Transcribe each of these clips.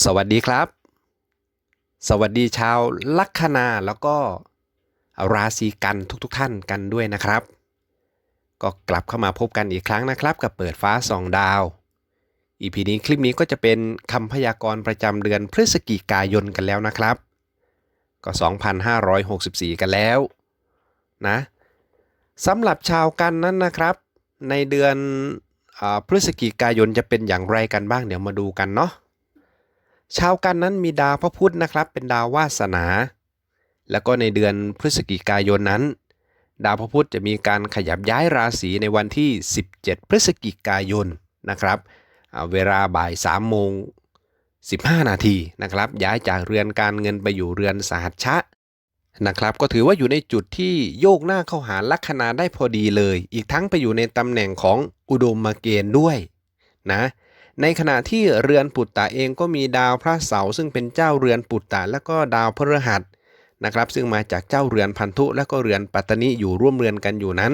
สวัสดีครับ สวัสดีชาวลัคนาแล้วก็ราศีกันทุกๆทท่านกันด้วยนะครับ ก็กลับเข้ามาพบกันอีกครั้งนะครับ กับเปิดฟ้าสองดาวอีพีนี้คลิปนี้ก็จะเป็นคำพยากรณ์ประจำเดือนพฤศจิกายนกันแล้วนะครับ ก็ 2,564 กันแล้วนะสำหรับชาวกันนั้นนะครับ ในเดือนอพฤศจิกายนจะเป็นอย่างไรกันบ้างเดี๋ยวมาดูกันเนาะ ชาวกันนั้นมีดาวพระพุธนะครับ เป็นดาววาสนา แล้วก็ในเดือนพฤศจิกายนนั้น ดาวพระพุธจะมีการขยับย้ายราศีในวันที่ 17 พฤศจิกายนนะครับเวลาบ่าย3โมง15 นาทีนะครับ ย้ายจากเรือนการเงินไปอยู่เรือนสหัชชะนะครับ ก็ถือว่าอยู่ในจุดที่โยกหน้าเข้าหาลัคนาได้พอดีเลย อีกทั้งไปอยู่ในตำแหน่งของอุดมมาเกณฑ์ด้วยนะ ในขณะที่เรือนปุตตะเองก็มีดาวพระเสาร์ซึ่งเป็นเจ้าเรือนปุตตะและก็ดาวพฤหัสนะครับ ซึ่งมาจากเจ้าเรือนพันธุและก็เรือนปัตตนิอยู่ร่วมเรือนกันอยู่นั้น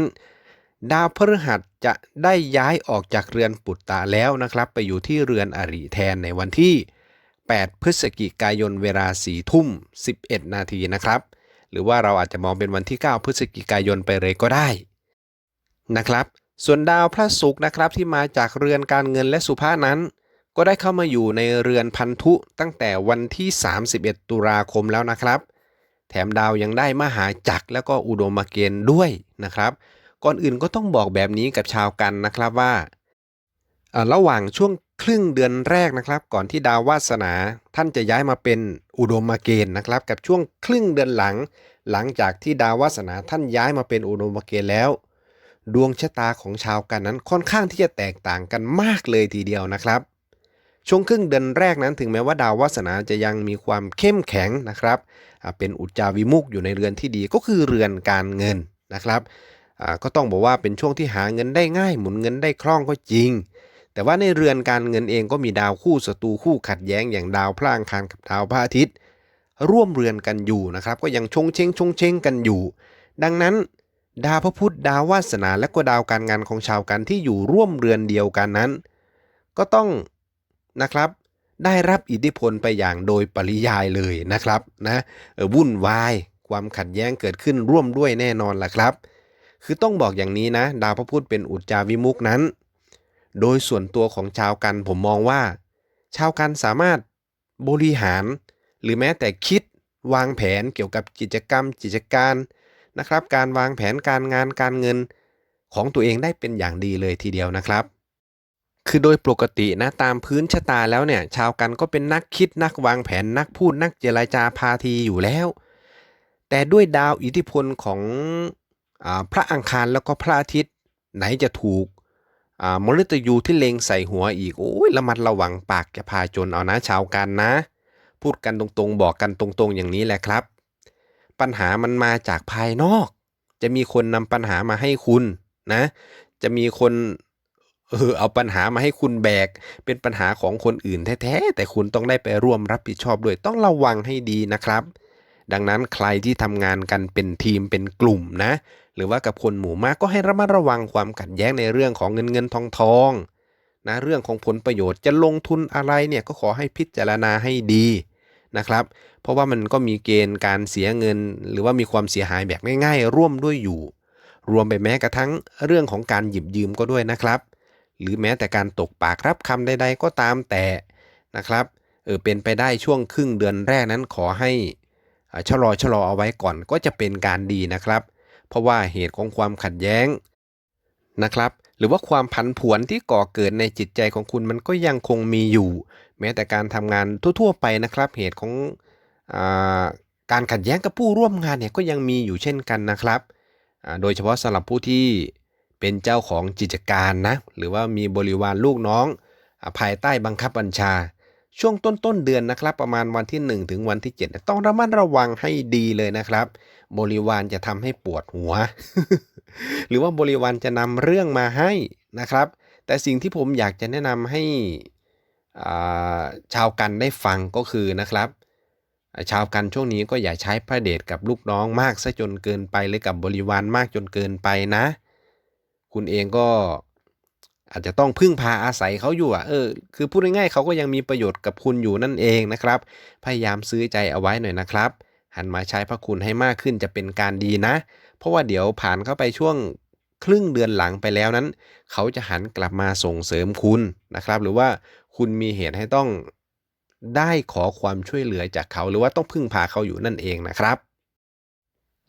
ดาวพฤหัสจะได้ย้ายออกจากเรือนปุตตะแล้วนะครับ ไปอยู่ที่เรือนอริแทนในวันที่ 8 พฤศจิกายนเวลา4ทุ่ม 11 นาทีนะครับ หรือว่าเราอาจจะมองเป็นวันที่ 9 พฤศจิกายนไปเลยก็ได้นะครับ ส่วนดาวพระศุกร์นะครับที่มาจากเรือนการเงินและสุภานั้น ก็ได้เข้ามาอยู่ในเรือนพันธุตั้งแต่วันที่ 31 ตุลาคมแล้วนะครับ แถมดาวยังได้มหาจักรแล้วก็อุดมเกณฑ์ด้วยนะครับ ก่อนอื่นก็ต้องบอกแบบนี้กับชาวกันนะครับว่า ระหว่างช่วงครึ่งเดือนแรกนะครับ ก่อนที่ดาววาสนาท่านจะย้ายมาเป็นอุดมเกณฑ์นะครับ กับช่วงครึ่งเดือนหลัง หลังจากที่ดาววาสนาท่านย้ายมาเป็นอุดมเกณฑ์แล้ว ดวงชะตาของชาวกันนั้นค่อนข้างที่จะแตกต่างกันมากเลยทีเดียวนะครับ ช่วงครึ่งเดือนแรกนั้นถึงแม้ว่าดาววาสนาจะยังมีความเข้มแข็งนะครับเป็นอุจจาวิมุกอยู่ในเรือนที่ดีก็คือเรือนการเงินนะครับก็ต้องบอกว่าเป็นช่วงที่หาเงินได้ง่าย หมุนเงินได้คล่องก็จริง แต่ว่าในเรือนการเงินเองก็มีดาวคู่ศัตรูคู่ขัดแย้งอย่างดาวพระอังคารกับดาวพระอาทิตย์ ร่วมเรือนกันอยู่นะครับ ก็ยังชงเชงชงเชงกันอยู่ ดังนั้น ดาวพระพุธดาววาสนาและก็ดาวการงานของชาวกันที่อยู่ร่วมเรือนเดียวกันนั้น ก็ต้องนะครับได้รับอิทธิพลไปอย่างโดยปริยายเลยนะครับนะวุ่นวายความขัดแย้งเกิดขึ้นร่วมด้วยแน่นอนล่ะครับ คือต้องบอกอย่างนี้นะ ดาวพระพุธเป็นอุจจาวิมุกนั้น โดยส่วนตัวของชาวกันผมมองว่า ชาวกันสามารถบริหาร หรือแม้แต่คิดวางแผนเกี่ยวกับกิจกรรมกิจการ นะครับ การวางแผนการงานการเงินของตัวเองได้เป็นอย่างดีเลยทีเดียวนะครับ คือโดยปกตินะตามพื้นชะตาแล้วเนี่ย ชาวกันก็เป็นนักคิดนักวางแผนนักพูดนักเจรจาพาทีอยู่แล้ว แต่ด้วยดาวอิทธิพลของอาพระอังคารแล้วก็พระอาทิตย์ ไหนจะถูกอ่ามฤตยูที่เล็งใส่หัวอีกโอ้ยระมัดระวังปากจะพาจนเอานะชาวกันนะ พูดกันตรงๆ บอกกันตรงๆ อย่างนี้แหละครับ ปัญหามันมาจากภายนอก จะมีคนนำปัญหามาให้คุณนะ จะมีคนเออเอาปัญหามาให้คุณแบก เป็นปัญหาของคนอื่นแท้ๆแต่คุณต้องได้ไปร่วมรับผิดชอบด้วยต้องระวังให้ดีนะครับ ดังนั้นใครที่ทำงานกันเป็นทีมเป็นกลุ่มนะ หรือว่ากับคนหมู่มากก็ให้ระมัดระวังความขัดแย้งในเรื่องของเงินเงินทองทองนะเรื่องของผลประโยชน์จะลงทุนอะไรเนี่ยก็ขอให้พิจารณาให้ดี นะครับ เพราะว่ามันก็มีเกณฑ์การเสียเงิน หรือว่ามีความเสียหายแบบง่าย ๆ ร่วมด้วยอยู่ รวมไปแม้กระทั่งเรื่องของการหยิบยืมก็ด้วยนะครับ หรือแม้แต่การตกปากรับคำใด ๆ ก็ตามแต่นะครับเออเป็นไปได้ช่วงครึ่งเดือนแรกนั้นขอให้ชะลอชะลอเอาไว้ก่อนก็จะเป็นการดีนะครับ เพราะว่าเหตุของความขัดแย้งนะครับ หรือว่าความผันผวนที่ก่อเกิดในจิตใจของคุณมันก็ยังคงมีอยู่ แม้แต่การทำงานทั่ว ๆ ไปนะครับ เหตุของอการขัดแย้งกับผู้ร่วมงานเนี่ยก็ยังมีอยู่เช่นกันนะครับโดยเฉพาะสำหรับผู้ที่เป็นเจ้าของกิจการนะหรือว่ามีบริวารลูกน้องอภายใต้บังคับบัญชา ช่วงต้นต้นๆเดือนนะครับ ประมาณวันที่ 1 ถึงวันที่7เนี่ยต้องระมัดระวังให้ดีเลยนะครับ บริวารจะทำให้ปวดหัว หรือว่าบริวารจะนำเรื่องมาให้นะครับ แต่สิ่งที่ผมอยากจะแนะนำให้ ชาวกันได้ฟังก็คือนะครับ ชาวกันช่วงนี้ก็อย่าใช้พระเดชกับลูกน้องมากซะจนเกินไปหรือกับบริวารมากจนเกินไปนะ คุณเองก็อาจจะต้องพึ่งพาอาศัยเขาอยู่อะเออคือพูดง่ายๆเขาก็ยังมีประโยชน์กับคุณอยู่นั่นเองนะครับ พยายามซื้อใจเอาไว้หน่อยนะครับ หันมาใช้พระคุณให้มากขึ้นจะเป็นการดีนะ เพราะว่าเดี๋ยวผ่านเข้าไปช่วงครึ่งเดือนหลังไปแล้วนั้น เขาจะหันกลับมาส่งเสริมคุณนะครับ หรือว่า คุณมีเหตุให้ต้องได้ขอความช่วยเหลือจากเขา หรือว่าต้องพึ่งพาเขาอยู่นั่นเองนะครับ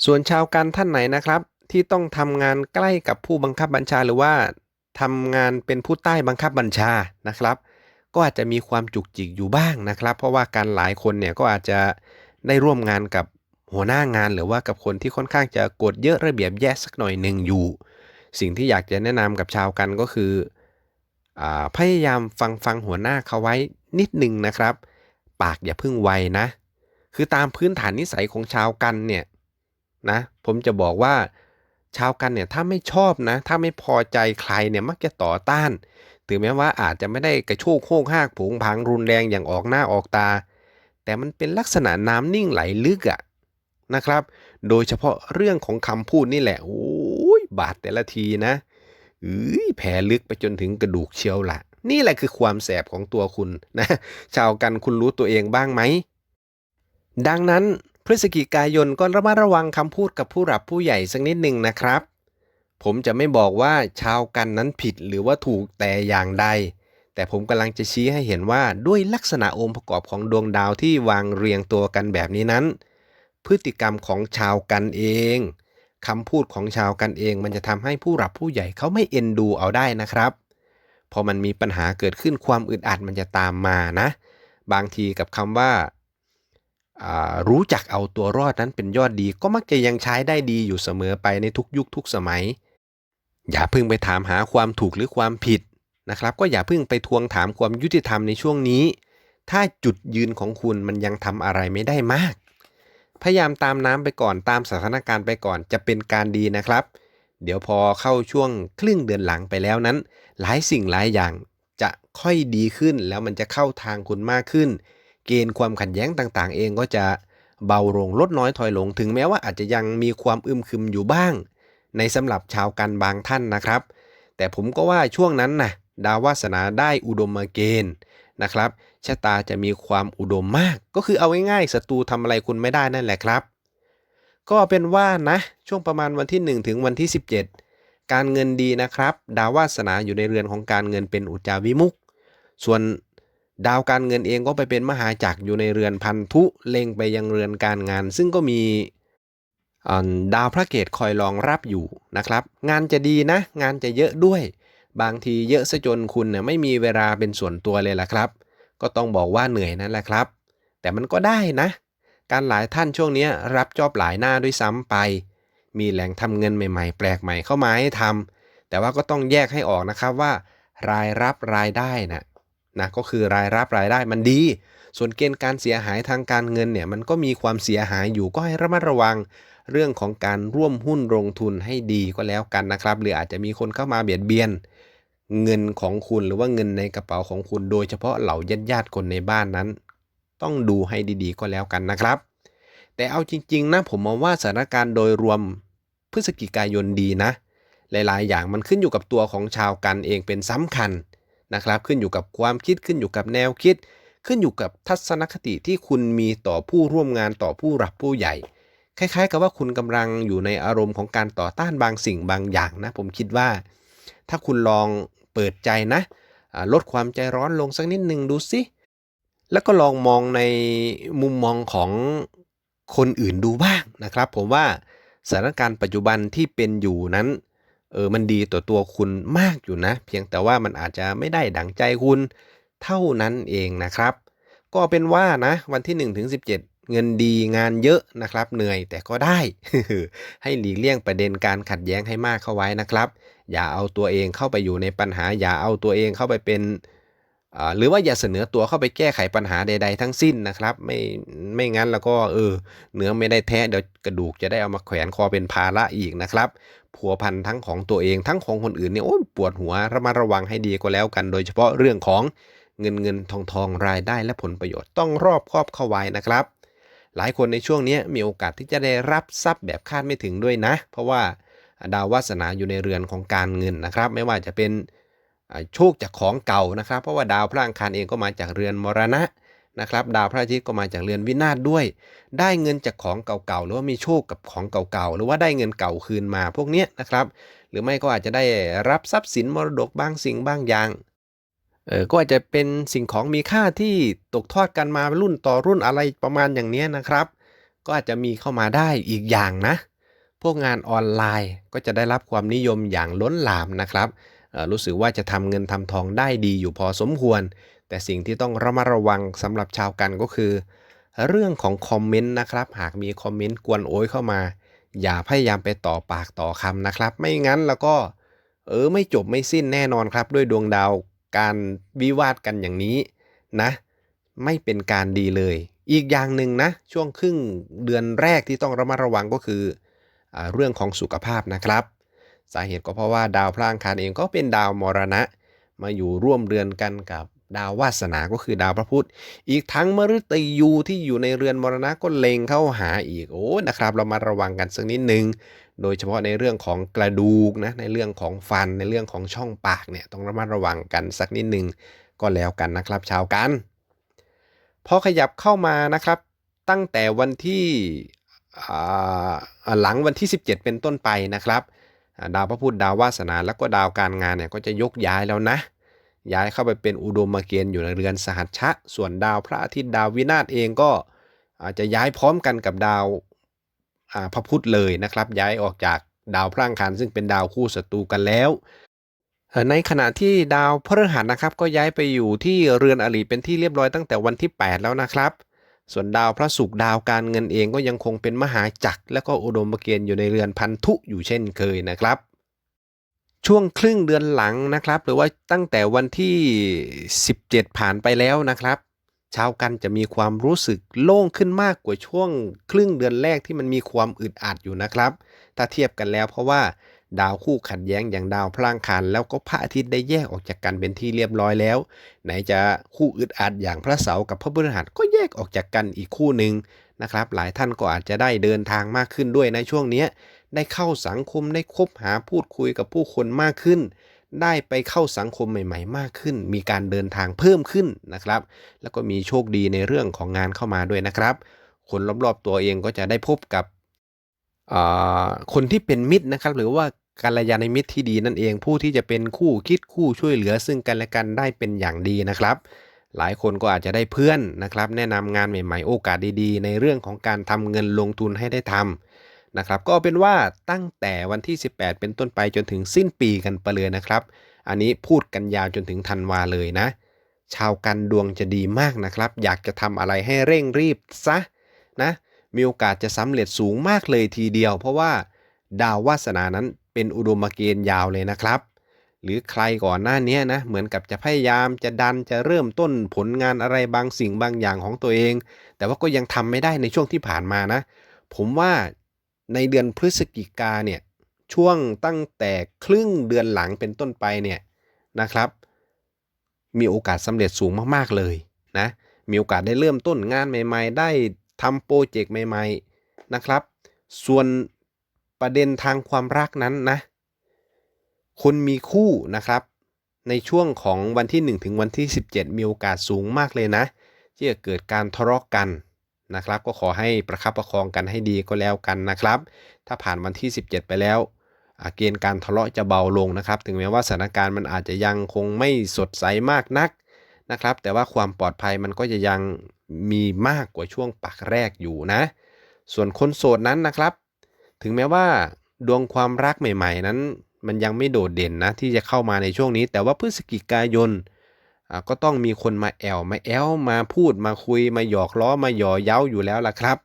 ส่วนชาวกันท่านไหนนะครับ ที่ต้องทำงานใกล้กับผู้บังคับบัญชาหรือว่าทำงานเป็นผู้ใต้บังคับบัญชานะครับ ก็อาจจะมีความจุกจิกอยู่บ้างนะครับ เพราะว่าการหลายคนเนี่ยก็อาจจะได้ร่วมงานกับหัวหน้างานหรือว่ากับคนที่ค่อนข้างจะกดเยอะระเบียบแยะสักหน่อยหนึ่งอยู่ สิ่งที่อยากจะแนะนำกับชาวกันก็คือ พยายามฟังฟังหัวหน้าเขาไว้นิดหนึ่งนะครับ ปากอย่าพึ่งไวนะ คือตามพื้นฐานนิสัยของชาวกันเนี่ยนะผมจะบอกว่าชาวกันเนี่ยถ้าไม่ชอบนะ ถ้าไม่พอใจใครเนี่ยมักจะต่อต้านถึงแม้ว่าอาจจะไม่ได้กระโชกโคกหากผงพังรุนแรงอย่างออกหน้าออกตา แต่มันเป็นลักษณะน้ำนิ่งไหลลึกอะนะครับ โดยเฉพาะเรื่องของคำพูดนี่แหละโอ้ยบาดแต่ละทีนะ เอ้ยแผลลึกไปจนถึงกระดูกเชียวละนี่แหละคือความแสบของตัวคุณนะ ชาวกันคุณรู้ตัวเองบ้างไหม ดังนั้นพฤศจิกายนก็ระมัดระวังคำพูดกับผู้หลับผู้ใหญ่สักนิดหนึ่งนะครับ ผมจะไม่บอกว่าชาวกันนั้นผิดหรือว่าถูกแต่อย่างใด แต่ผมกำลังจะชี้ให้เห็นว่าด้วยลักษณะองค์ประกอบของดวงดาวที่วางเรียงตัวกันแบบนี้นั้น พฤติกรรมของชาวกันเอง คำพูดของชาวกันเอง มันจะทำให้ผู้หลับผู้ใหญ่เขาไม่เอ็นดูเอาได้นะครับพอมันมีปัญหาเกิดขึ้นความอึดอัดมันจะตามมานะ บางทีกับคำว่าอ่ารู้จักเอาตัวรอดนั้นเป็นยอดดี ก็มักจะยังใช้ได้ดีอยู่เสมอไปในทุกยุคทุกสมัย อย่าเพิ่งไปถามหาความถูกหรือความผิดนะครับ ก็อย่าเพิ่งไปทวงถามความยุติธรรมในช่วงนี้ ถ้าจุดยืนของคุณมันยังทำอะไรไม่ได้มาก พยายามตามน้ำไปก่อนตามสถานการณ์ไปก่อนจะเป็นการดีนะครับ เดี๋ยวพอเข้าช่วงครึ่งเดือนหลังไปแล้วนั้น หลายสิ่งหลายอย่างจะค่อยดีขึ้นแล้วมันจะเข้าทางคุณมากขึ้น เกณฑ์ความขัดแย้งต่างๆ เองก็จะเบาลงลดน้อยถอยลงถึงแม้ว่าอาจจะยังมีความอึมครึมอยู่บ้าง ในสำหรับชาวกันบางท่านนะครับ แต่ผมก็ว่าช่วงนั้นนะดาววาสนาได้อุดมมาเกณฑ์นะครับ ชะตาจะมีความอุดมมาก ก็คือเอาง่ายๆศัตรูทำอะไรคุณไม่ได้นั่นแหละครับ ก็เป็นว่านะ ช่วงประมาณวันที่ 1 ถึงวันที่ 17 การเงินดีนะครับ ดาววาสนาอยู่ในเรือนของการเงินเป็นอุจาวิมุกส่วนดาวการเงินเองก็ไปเป็นมหาจักรอยู่ในเรือนพันธุเล็งไปยังเรือนการงาน ซึ่งก็มีดาวพระเกตคอยรองรับอยู่นะครับ งานจะดีนะ งานจะเยอะด้วย บางทีเยอะซะจนคุณเนี่ยไม่มีเวลาเป็นส่วนตัวเลยล่ะครับ ก็ต้องบอกว่าเหนื่อยนั่นแหละครับ แต่มันก็ได้นะ การหลายท่านช่วงนี้รับจอบหลายหน้าด้วยซ้ำไป มีแหล่งทำเงินใหม่ๆ แปลกใหม่เข้ามาให้ทำแต่ว่าก็ต้องแยกให้ออกนะครับว่า รายรับรายได้นะนะก็คือรายรับรายได้มันดี ส่วนเกณฑ์การเสียหายทางการเงินเนี่ยมันก็มีความเสียหายอยู่ก็ให้ระมัดระวัง เรื่องของการร่วมหุ้นลงทุนให้ดีก็แล้วกันนะครับ หรืออาจจะมีคนเข้ามาเบียดเบียน เงินของคุณหรือว่าเงินในกระเป๋าของคุณ โดยเฉพาะเหล่าญาติญาติคนในบ้านนั้น ต้องดูให้ดีๆ ก็แล้วกันนะครับ แต่เอาจริง ๆ นะผมมองว่าสถานการณ์โดยรวมพฤศจิกายนดีนะ หลายๆ อย่างมันขึ้นอยู่กับตัวของชาวกันเองเป็นสำคัญนะครับ ขึ้นอยู่กับความคิดขึ้นอยู่กับแนวคิด ขึ้นอยู่กับทัศนคติที่คุณมีต่อผู้ร่วมงานต่อผู้รับผู้ใหญ่คล้ายๆ กับว่าคุณกำลังอยู่ในอารมณ์ของการต่อต้านบางสิ่งบางอย่างนะ ผมคิดว่า ถ้าคุณลอง ปิดใจนะลดความใจร้อนลงสักนิดหนึ่งดูสิแล้วก็ลองมองในมุมมองของคนอื่นดูบ้างนะครับ ผมว่าสถานการณ์ปัจจุบันที่เป็นอยู่นั้นเออมันดีต่อตัวคุณมากอยู่นะ เพียงแต่ว่ามันอาจจะไม่ได้ดังใจคุณเท่านั้นเองนะครับ ก็เป็นว่านะวันที่1ถึง17 เงินดีงานเยอะนะครับ เหนื่อยแต่ก็ได้ ให้หลีกเลี่ยงประเด็นการขัดแย้งให้มากเข้าไว้นะครับ อย่าเอาตัวเองเข้าไปอยู่ในปัญหา อย่าเอาตัวเองเข้าไปเป็นหรือว่าอย่าเสนอตัวเข้าไปแก้ไขปัญหาใด ๆ ทั้งสิ้นนะครับ ไม่ไม่งั้นแล้วก็เออเนื้อไม่ได้แท้เดี๋ยวกระดูกจะได้เอามาแขวนคอเป็นภาระอีกนะครับผัวพันทั้งของตัวเองทั้งของคนอื่นเนี่ยโอ้ยปวดหัวระมัดระวังให้ดีก็แล้วกัน โดยเฉพาะเรื่องของเงินเงินทองทองรายได้และผลประโยชน์ต้องรอบครอบเข้าไว้นะครับ หลายคนในช่วงนี้มีโอกาสที่จะได้รับทรัพย์แบบคาดไม่ถึงด้วยนะ เพราะว่า ดาววาสนาอยู่ในเรือนของการเงินนะครับ ไม่ว่าจะเป็นโชคจากของเก่านะครับ เพราะว่าดาวพระอังคารเองก็มาจากเรือนมรณะนะครับ ดาวพระอาทิตย์ก็มาจากเรือนวินาศด้วย ได้เงินจากของเก่าๆหรือว่ามีโชคกับของเก่าๆหรือว่าได้เงินเก่าคืนมาพวกเนี้ยนะครับ หรือไม่ก็อาจจะได้รับทรัพย์สินมรดกบางสิ่งบางอย่างเออก็อาจจะเป็นสิ่งของมีค่าที่ตกทอดกันมารุ่นต่อรุ่นอะไรประมาณอย่างเนี้ยนะครับ ก็อาจจะมีเข้ามาได้อีกอย่างนะ พวกงานออนไลน์ก็จะได้รับความนิยมอย่างล้นหลามนะครับ รู้สึกว่าจะทำเงินทำทองได้ดีอยู่พอสมควร แต่สิ่งที่ต้องระมัดระวังสำหรับชาวกันก็คือ เรื่องของคอมเมนต์นะครับ หากมีคอมเมนต์กวนโอยเข้ามา อย่าพยายามไปต่อปากต่อคำนะครับ ไม่งั้นแล้วก็เออไม่จบไม่สิ้นแน่นอนครับ ด้วยดวงดาวการวิวาทกันอย่างนี้นะ ไม่เป็นการดีเลย อีกอย่างหนึ่งนะ ช่วงครึ่งเดือนแรกที่ต้องระมัดระวังก็คือ เรื่องของสุขภาพนะครับ สาเหตุก็เพราะว่าดาวพระอังคารเองก็เป็นดาวมรณะ มาอยู่ร่วมเรือนกันกับดาววาสนาก็คือดาวพระพุธอีกทั้งมฤตยูที่อยู่ในเรือนมรณะก็เล็งเข้าหาอีกโอ้นะครับ เรามาระวังกันสักนิดนึง โดยเฉพาะในเรื่องของกระดูกนะในเรื่องของฟันในเรื่องของช่องปากเนี่ยต้องระมัดระวังกันสักนิดนึงก็แล้วกันนะครับชาวกันพอขยับเข้ามานะครับ ตั้งแต่วันที่ หลังวันที่ 17 เป็นต้นไปนะครับดาวพระพุธดาววาสนาแล้วก็ดาวการงานเนี่ยก็จะยกย้ายแล้วนะ ย้ายเข้าไปเป็นอุดมเกณฑ์อยู่ในเรือนสหัชชะ ส่วนดาวพระอาทิตย์ดาววินาศเองก็อาจจะย้ายพร้อมกันกับดาวาพระพุธเลยนะครับ ย้ายออกจากดาวพระอังคารซึ่งเป็นดาวคู่ศัตรูกันแล้ว ในขณะที่ดาวพฤหัสนะครับ ก็ย้ายไปอยู่ที่เรือนอริเป็นที่เรียบร้อยตั้งแต่วันที่ 8 แล้วนะครับ ส่วนดาวพระศุกร์ดาวการเงินเองก็ยังคงเป็นมหาจักร และก็อุดมเกณฑ์อยู่ในเรือนพันธุอยู่เช่นเคยนะครับ ช่วงครึ่งเดือนหลังนะครับ หรือว่าตั้งแต่วันที่ 17 ผ่านไปแล้วนะครับชาวกันจะมีความรู้สึกโล่งขึ้นมากกว่าช่วงครึ่งเดือนแรกที่มันมีความอึดอัดอยู่นะครับ ถ้าเทียบกันแล้วเพราะว่า ดาวคู่ขัดแย้งอย่างดาวพลังคันแล้วก็พระอาทิตย์ได้แยกออกจากกันเป็นที่เรียบร้อยแล้ว ไหนจะคู่อึดอัดอย่างพระเสาร์กับพระพฤหัสก็แยกออกจากกันอีกคู่หนึ่งนะครับ หลายท่านก็อาจจะได้เดินทางมากขึ้นด้วยในช่วงนี้ได้เข้าสังคมได้คบหาพูดคุยกับผู้คนมากขึ้น ได้ไปเข้าสังคมใหม่ ๆ มากขึ้น มีการเดินทางเพิ่มขึ้นนะครับ แล้วก็มีโชคดีในเรื่องของงานเข้ามาด้วยนะครับ คนรอบๆตัวเองก็จะได้พบกับ คนที่เป็นมิตรนะครับ หรือว่ากัลยาณมิตรที่ดีนั่นเอง ผู้ที่จะเป็นคู่คิดคู่ช่วยเหลือซึ่งกันและกันได้เป็นอย่างดีนะครับ หลายคนก็อาจจะได้เพื่อนนะครับ แนะนำงานใหม่ ๆ โอกาสดีๆ ในเรื่องของการทำเงินลงทุนให้ได้ทำนะครับ ก็เป็นว่าตั้งแต่วันที่ 18 เป็นต้นไปจนถึงสิ้นปีกันไปเลยนะครับ อันนี้พูดกันยาวจนถึงธันวาเลยนะ ชาวกันดวงจะดีมากนะครับ อยากจะทำอะไรให้เร่งรีบซะนะ มีโอกาสจะสำเร็จสูงมากเลยทีเดียว เพราะว่าดาววาสนานั้นเป็นอุดมเกณฑ์ยาวเลยนะครับ หรือใครก่อนหน้านี้นะเหมือนกับจะพยายามจะดันจะเริ่มต้นผลงานอะไรบางสิ่งบางอย่างของตัวเอง แต่ว่าก็ยังทำไม่ได้ในช่วงที่ผ่านมานะ ผมว่าในเดือนพฤศจิกาเนี่ยช่วงตั้งแต่ครึ่งเดือนหลังเป็นต้นไปเนี่ยนะครับ มีโอกาสสำเร็จสูงมากๆเลยนะมีโอกาสได้เริ่มต้นงานใหม่ ๆ ได้ ทำโปรเจกต์ใหม่ ๆนะครับ ส่วนประเด็นทางความรักนั้นนะ คนมีคู่นะครับ ในช่วงของวันที่ 1 ถึงวันที่ 17 มีโอกาสสูงมากเลยนะ ที่จะเกิดการทะเลาะกันนะครับ ก็ขอให้ประคับประคองกันให้ดีก็แล้วกันนะครับ ถ้าผ่านวันที่ 17 ไปแล้วเกณฑ์การทะเลาะจะเบาลงนะครับ ถึงแม้ว่าสถานการณ์มันอาจจะยังคงไม่สดใสมากนัก นะครับ แต่ว่าความปลอดภัยมันก็จะยังมีมากกว่าช่วงปักแรกอยู่นะ ส่วนคนโสดนั้นนะครับ ถึงแม้ว่าดวงความรักใหม่ ๆ นั้น มันยังไม่โดดเด่นนะที่จะเข้ามาในช่วงนี้ แต่ว่าพฤศจิกายนก็ต้องมีคนมาแอวมาแอลมาพูดมาคุยมาหยอกล้อมาหยอเย้าอยู่แล้วล่ะครับ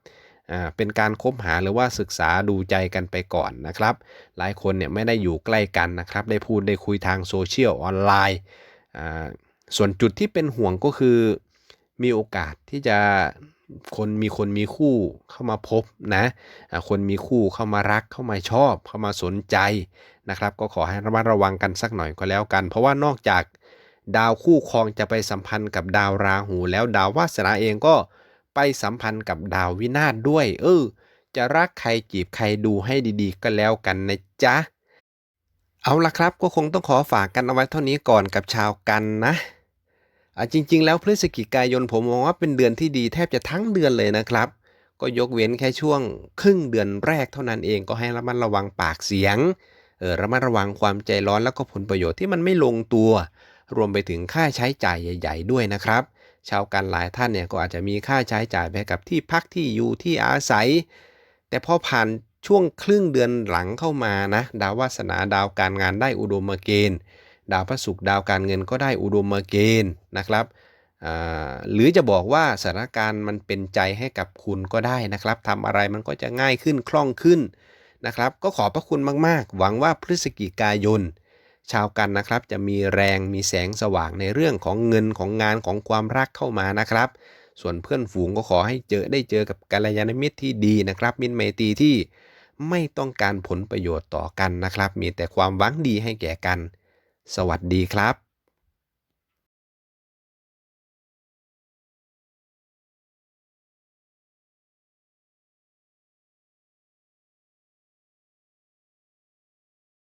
อ่าเป็นการคบหาหรือว่าศึกษาดูใจกันไปก่อนนะครับ หลายคนเนี่ยไม่ได้อยู่ใกล้กันนะครับ ได้พูดได้คุยทางโซเชียลออนไลน์อ่า ส่วนจุดที่เป็นห่วงก็คือมีโอกาสที่จะคนมีคนมีคู่เข้ามาพบนะคนมีคู่เข้ามารักเข้ามาชอบ เข้ามาสนใจนะครับ ก็ขอให้ระมัดระวังกันสักหน่อยก็แล้วกัน เพราะว่านอกจากดาวคู่ครองจะไปสัมพันธ์กับดาวราหู แล้วดาววาสนาเองก็ไปสัมพันธ์กับดาววินาศด้วย เออ จะรักใครจีบใครดูให้ดีๆ ก็แล้วกันนะจ๊ะ เอาละครับก็คงต้องขอฝากกันเอาไว้เท่านี้ก่อนกับชาวกันนะ จริง ๆ แล้วพฤศจิกายนผมมองว่าเป็นเดือนที่ดีแทบจะทั้งเดือนเลยนะครับ ก็ยกเว้นแค่ช่วงครึ่งเดือนแรกเท่านั้นเองก็ให้ระมัดระวังปากเสียงเออระมัดระวังความใจร้อนแล้วก็ผลประโยชน์ที่มันไม่ลงตัว รวมไปถึงค่าใช้จ่ายใหญ่ ๆ ด้วยนะครับ ชาวกันหลายท่านเนี่ยก็อาจจะมีค่าใช้จ่ายไปกับที่พักที่อยู่ที่อาศัย แต่พอผ่านช่วงครึ่งเดือนหลังเข้ามานะ ดาววาสนาดาวการงานได้อุดมเกณฑ์ ดาวพระศุกร์ดาวการเงินก็ได้อุดมเกณฑ์นะครับหรือจะบอกว่าสถานการณ์มันเป็นใจให้กับคุณก็ได้นะครับทำอะไรมันก็จะง่ายขึ้นคล่องขึ้นนะครับ ก็ขอบพระคุณมากๆ หวังว่าพฤศจิกายน ชาวกันนะครับจะมีแรงมีแสงสว่างในเรื่องของเงินของงานของความรักเข้ามานะครับ ส่วนเพื่อนฝูงก็ขอให้เจอได้เจอกับกัลยาณมิตรที่ดีนะครับ มิตรไมตีที่ไม่ต้องการผลประโยชน์ต่อกันนะครับ มีแต่ความหวังดีให้แก่กัน สวัสดีครับ